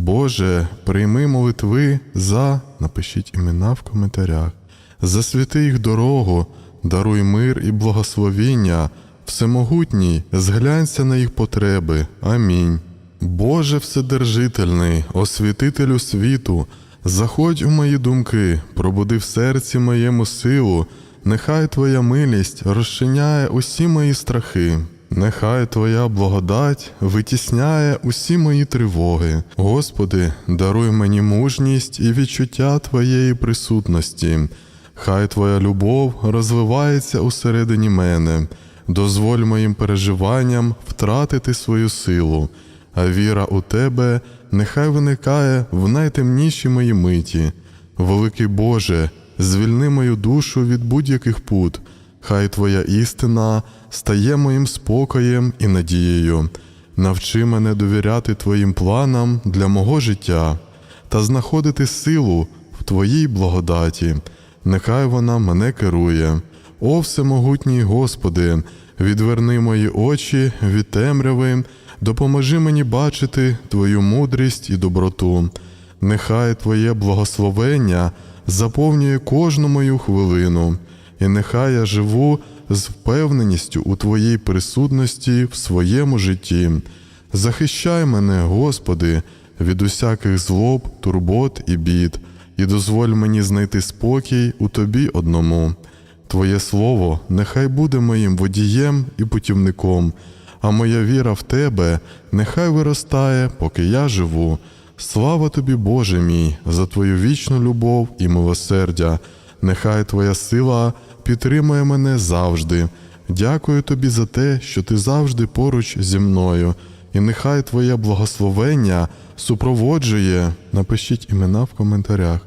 Боже, прийми молитви за, напишіть імена в коментарях, засвіти їх дорогу, даруй мир і благословіння, Всемогутній, зглянься на їх потреби. Амінь. Боже Вседержительний, освітителю світу, заходь у мої думки, пробуди в серці моєму силу, нехай Твоя милість розчиняє усі мої страхи. Нехай Твоя благодать витісняє усі мої тривоги. Господи, даруй мені мужність і відчуття Твоєї присутності. Хай Твоя любов розвивається усередині мене, дозволь моїм переживанням втратити свою силу, а віра у Тебе нехай виникає в найтемніші мої миті. Великий Боже, звільни мою душу від будь-яких пут. Хай Твоя істина стає моїм спокоєм і надією. Навчи мене довіряти Твоїм планам для мого життя та знаходити силу в Твоїй благодаті. Нехай вона мене керує. О Всемогутній Господи, відверни мої очі від темряви, допоможи мені бачити Твою мудрість і доброту. Нехай Твоє благословення заповнює кожну мою хвилину, і нехай я живу з впевненістю у Твоїй присутності в своєму житті. Захищай мене, Господи, від усяких злоб, турбот і бід, і дозволь мені знайти спокій у Тобі одному. Твоє Слово нехай буде моїм водієм і путівником, а моя віра в Тебе нехай виростає, поки я живу. Слава тобі, Боже мій, за Твою вічну любов і милосердя. Нехай Твоя сила підтримує мене завжди. Дякую тобі за те, що ти завжди поруч зі мною, і нехай Твоє благословення супроводжує. Напишіть імена в коментарях.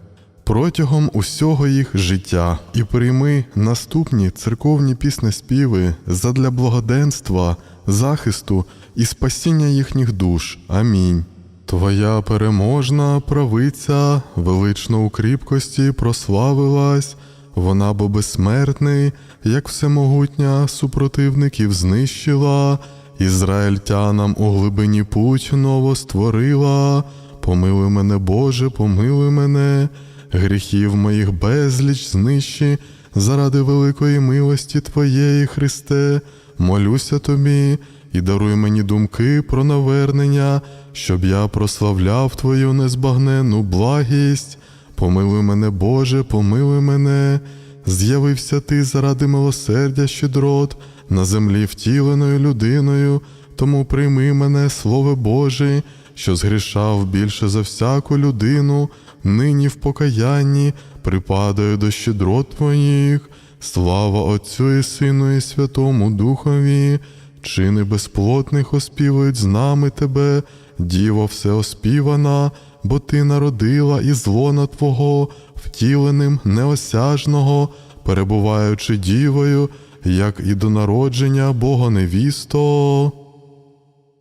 Протягом усього їх життя і прийми наступні церковні піснеспіви задля благоденства, захисту і спасіння їхніх душ. Амінь. Твоя переможна правиця велично у кріпкості прославилась, вона бо безсмертний, як всемогутня супротивників знищила, ізраїльтянам у глибині путь ново створила. Помилуй мене, Боже, помилуй мене, гріхів моїх безліч знищи, заради великої милості Твоєї, Христе, молюся тобі і даруй мені думки про навернення, щоб я прославляв Твою незбагненну благість. Помилуй мене, Боже, помилуй мене, з'явився ти заради милосердя щедрот, на землі втіленою людиною, тому прийми мене, Слово Боже, що згрішав більше за всяку людину, нині в покаянні припадаю до щедрот Твоїх, слава Отцю і Сину, і Святому Духові. Чини безплотних оспівують з нами тебе, Діво всеоспівана, бо ти народила із лона Твого, втіленим неосяжного, перебуваючи дівою, як і до народження Бога невісто.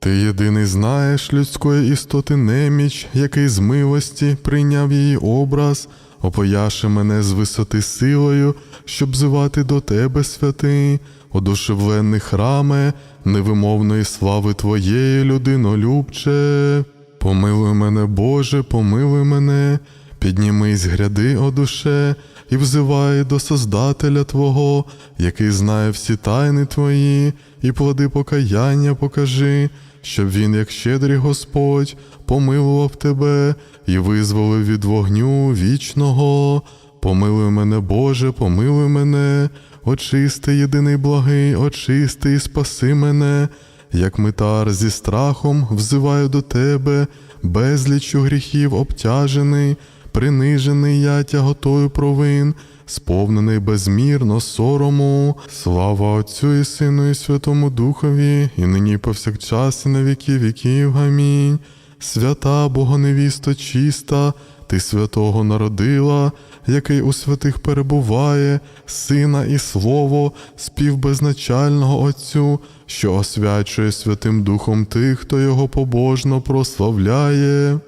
Ти єдиний знаєш людської істоти неміч, який з милості прийняв її образ, опояши мене з висоти силою, щоб зивати до тебе, святий, одушевлений храме, невимовної слави Твоєї, людинолюбче. Помилуй мене, Боже, помилуй мене, піднімись гряди, о душе, і взивай до Создателя Твого, який знає всі тайни Твої, і плоди покаяння покажи, щоб він, як щедрий Господь, помилував тебе і визволив від вогню вічного. Помилуй мене, Боже, помилуй мене, очисти, єдиний благий, очисти і спаси мене, як митар зі страхом взиваю до тебе, безліччю гріхів обтяжений, принижений я тяготою провин, сповнений безмірно сорому. Слава Отцю і Сину, і Святому Духові, і нині повсякчас, і на віки віків. Амінь. Свята Богоневісто чиста, ти святого народила, який у святих перебуває, сина і слово, співбезначального Отцю, що освячує Святим Духом тих, хто його побожно прославляє.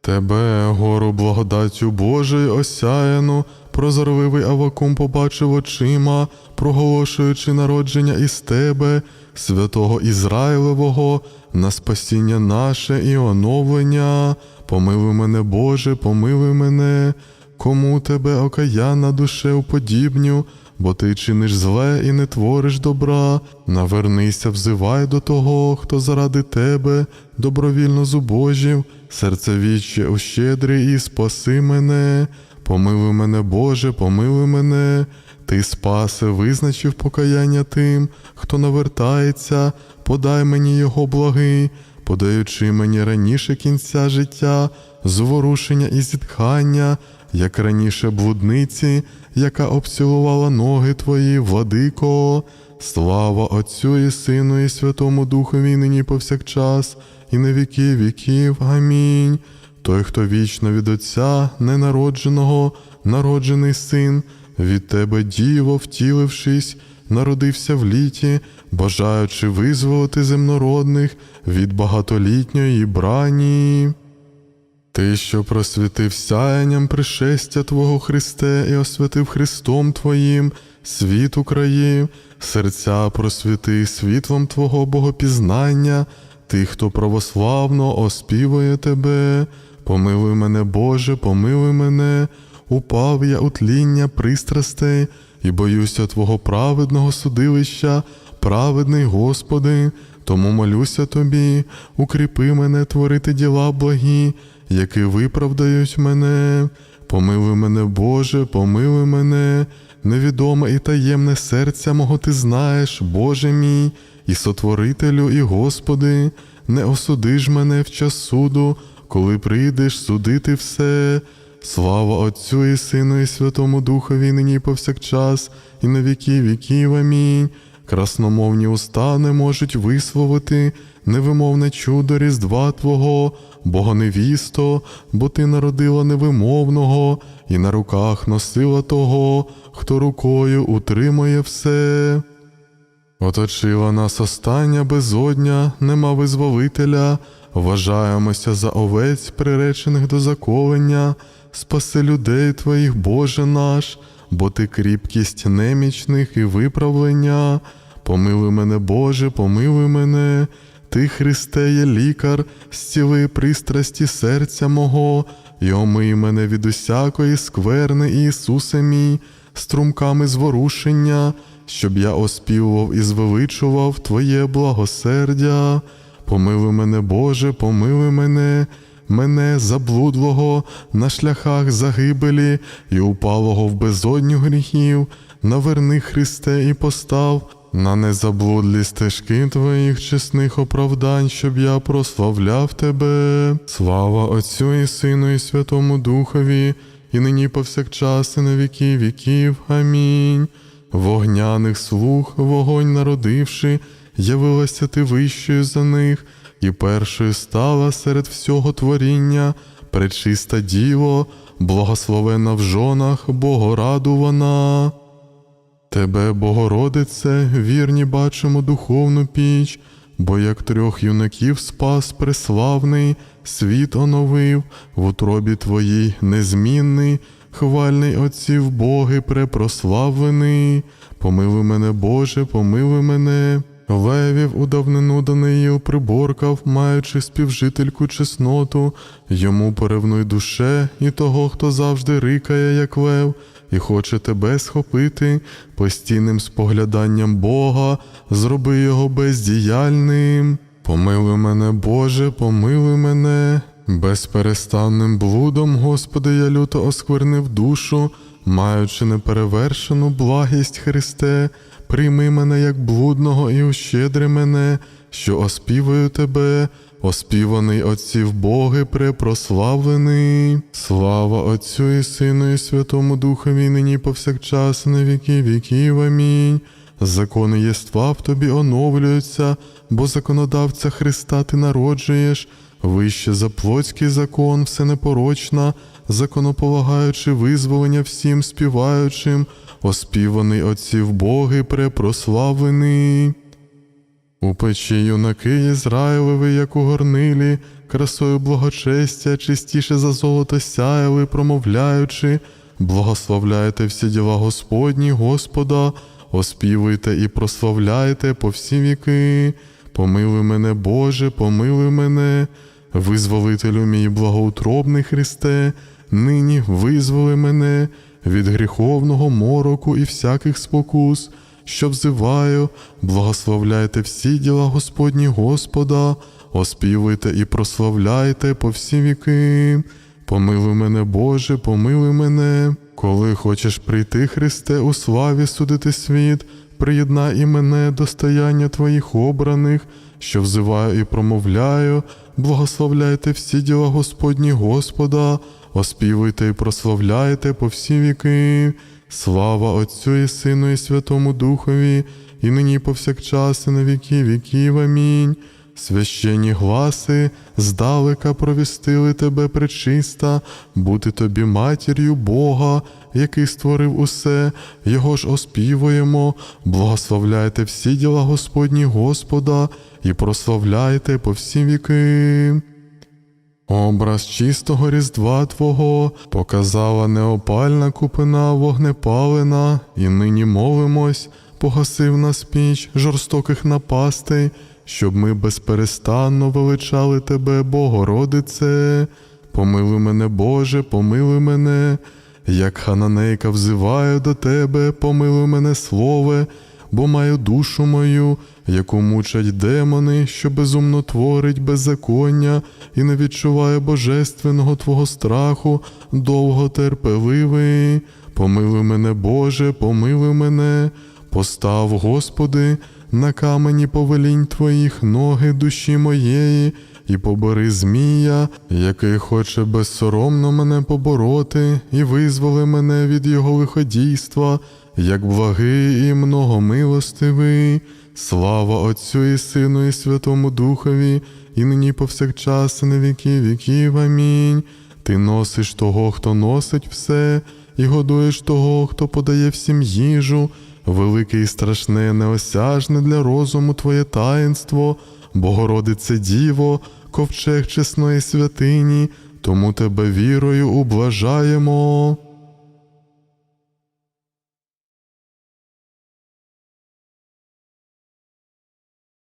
Тебе, гору благодаттю Божою осяяну, прозорливий Авакум побачив очима, проголошуючи народження із тебе, святого Ізраїлевого, на спасіння наше і оновлення. Помилуй мене, Боже, помилуй мене, кому тебе окаянна душе уподібню, бо ти чиниш зле і не твориш добра. Навернися, взивай до того, хто заради тебе добровільно зубожів, серцевіччя ущедрий і спаси мене. Помилуй мене, Боже, помилуй мене. Ти спаси, визначив покаяння тим, хто навертається, подай мені його благий, подаючи мені раніше кінця життя, зворушення і зітхання, як раніше блудниці, яка обцілувала ноги твої, владико. Слава Отцю і Сину, і Святому Духові нині повсякчас, і на віки віків. Амінь. Той, хто вічно від Отця, ненародженого, народжений син, від тебе, діво, втілившись, народився в літі, бажаючи визволити земнородних від багатолітньої брані. Ти, що просвітив сяянням пришестя Твого Христе і освятив Христом Твоїм світ Україв, серця просвіти світлом Твого богопізнання, ти, хто православно оспівує Тебе, помилуй мене, Боже, помилуй мене, упав я у тління пристрастей і боюся Твого праведного судилища, праведний Господи, тому молюся Тобі, укріпи мене творити діла благі, які виправдають мене. Помилуй мене, Боже, помилуй мене, невідоме і таємне серця мого ти знаєш, Боже мій, і сотворителю, і Господи, не осудиш мене в час суду, коли прийдеш судити все. Слава Отцю і Сину, і Святому Духові, нині повсякчас, і на віки віків. Амінь. Красномовні уста не можуть висловити невимовне чудо Різдва Твого, Богоневісто, бо Ти народила невимовного, і на руках носила того, хто рукою утримує все. Оточила нас остання безодня, нема визволителя, вважаємося за овець, приречених до заколення, спаси людей Твоїх, Боже наш, бо Ти кріпкість немічних і виправлення. Помилуй мене, Боже, помилуй мене, Ти, Христе, є лікар, зціли пристрасті серця мого, і омий мене від усякої скверни, Ісусе мій, струмками зворушення, щоб я оспівував і звеличував Твоє благосердя. Помилуй мене, Боже, помилуй мене, мене заблудлого на шляхах загибелі і упалого в безодню гріхів, наверни Христе і постав на незаблудлі стежки Твоїх чесних оправдань, щоб я прославляв Тебе. Слава Отцю і Сину, і Святому Духові, і нині повсякчас, і на віки віків. Амінь. Вогняних слуг, вогонь народивши, явилася ти вищою за них, і першою стала серед всього творіння, пречиста діво, благословена в жонах, Богорадувана. Тебе, Богородице, вірні бачимо духовну піч, бо як трьох юнаків спас преславний, світ оновив, в утробі твоїй незмінний, хвальний отців Боги препрославлений. Помилуй мене, Боже, помилуй мене. Левів у давнину Даниїл приборкав, маючи співжительку чесноту, йому поревнуй душе і того, хто завжди рикає, як лев, і хоче тебе схопити постійним спогляданням Бога, зроби його бездіяльним. Помилуй мене, Боже, помилуй мене. Безперестанним блудом, Господи, я люто осквернив душу, маючи неперевершену благість Христе, прийми мене як блудного і ущедри мене, що оспівую тебе, оспіваний отців Боги, препрославлений. Слава Отцю і Сину, і Святому Духові, нині повсякчас, на віки віків. Амінь. Закони єства в тобі оновлюються, бо законодавця Христа ти народжуєш, вище за плотський закон, все непорочна, законополагаючи визволення всім співаючим, оспіваний отців Боги, препрославлений. У печі юнаки Ізраїлеви, як у горнилі, красою благочестя, чистіше за золото сяяли, промовляючи, благословляйте всі діла Господні, Господа, оспівуйте і прославляйте по всі віки. Помилуй мене, Боже, помилуй мене, визволителю мій благоутробний Христе, нині визволи мене від гріховного мороку і всяких спокус, що взиваю, благословляйте всі діла Господні Господа, оспівуйте і прославляйте по всі віки. Помилуй мене, Боже, помилуй мене, коли хочеш прийти, Христе, у славі судити світ, приєднай і мене до стояння Твоїх обраних, що взиваю і промовляю, благословляйте всі діла Господні Господа, оспівуйте і прославляйте по всі віки. Слава Отцю і Сину, і Святому Духові, і нині повсякчас, і на віки віків. Амінь. Священні гласи здалека провістили тебе пречиста, бути тобі матір'ю Бога, який створив усе, його ж оспівуємо, благословляйте всі діла Господні Господа і прославляйте по всі віки. Образ чистого різдва Твого показала неопальна купина вогнепалена, і нині молимось, погасив нас піч жорстоких напастей, щоб ми безперестанно величали Тебе, Богородице. Помилуй мене, Боже, помилуй мене, як хананейка взиваю до Тебе, помилуй мене, Слове, бо маю душу мою, яку мучать демони, що безумно творить беззаконня, і не відчуває божественного Твого страху, довго терпеливий. Помилуй мене, Боже, помилуй мене, постав, Господи, на камені повелінь Твоїх ноги душі моєї, і побори Змія, який хоче безсоромно мене побороти, і визволи мене від його лиходійства, як благий і многомилостивий. Слава Отцю і Сину, і Святому Духові, і нині повсякчас, і на віки віків. Амінь. Ти носиш того, хто носить все, і годуєш того, хто подає всім їжу. Велике і страшне, неосяжне для розуму Твоє таїнство, Богородице Діво, ковчег чесної святині, тому тебе вірою ублажаємо.